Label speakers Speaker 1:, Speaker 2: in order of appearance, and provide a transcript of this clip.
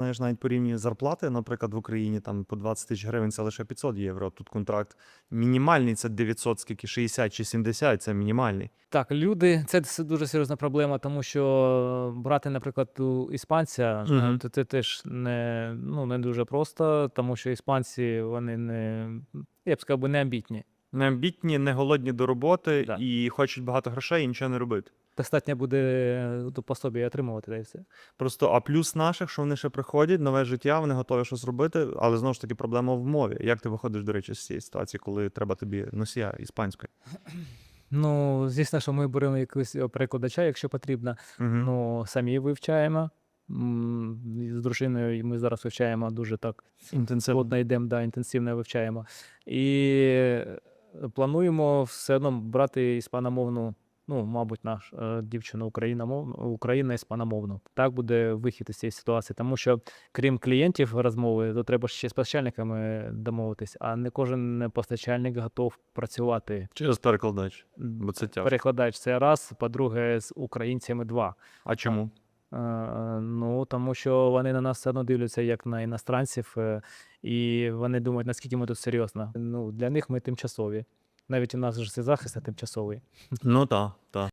Speaker 1: Знаєш, навіть по рівні зарплати, наприклад, в Україні там по 20 тисяч гривень це лише 500 євро. Тут контракт мінімальний це 900, скільки 60 чи 70, це мінімальний.
Speaker 2: Так, люди, це дуже серйозна проблема, тому що брати, наприклад, у іспанця,
Speaker 1: Мгм.
Speaker 2: то це теж не, ну, не дуже просто, тому що іспанці вони не, я б сказав, не амбітні.
Speaker 1: Не амбітні, не голодні до роботи
Speaker 2: Да.
Speaker 1: і хочуть багато грошей і нічого не робити.
Speaker 2: Достатньо буде ту пособі отримувати, та й все.
Speaker 1: Просто а плюс наших, що вони ще приходять, нове життя, вони готові щось робити, але знову ж таки проблема в мові. Як ти виходиш, до речі, з цієї ситуації, коли треба тобі носія іспанської?
Speaker 2: Ну, звісно, що ми беремо якогось е, перекладача, якщо потрібно.
Speaker 1: Угу.
Speaker 2: Ну, самі вивчаємо. З дружиною ми зараз вивчаємо дуже так
Speaker 1: Інтенсивно.
Speaker 2: плотно йдемо, да, інтенсивно вивчаємо. І е, плануємо все одно брати іспаномовну, ну, мабуть, наш е, дівчину україномовну, Україна іспаномовну. Так буде вихід із цієї ситуації, тому що крім клієнтів розмови, то треба ще з постачальниками домовитись, а не кожен постачальник готов працювати.
Speaker 1: Через перекладач, бо це тяжко.
Speaker 2: Перекладач це раз, по-друге, з українцями два.
Speaker 1: А чому?
Speaker 2: Е, Ну, тому що вони на нас все одно дивляться як на іностранців, е, і вони думають, наскільки ми тут серйозно. Ну, для них ми тимчасові. Навіть у нас же захист тимчасовий.
Speaker 1: Ну так, так.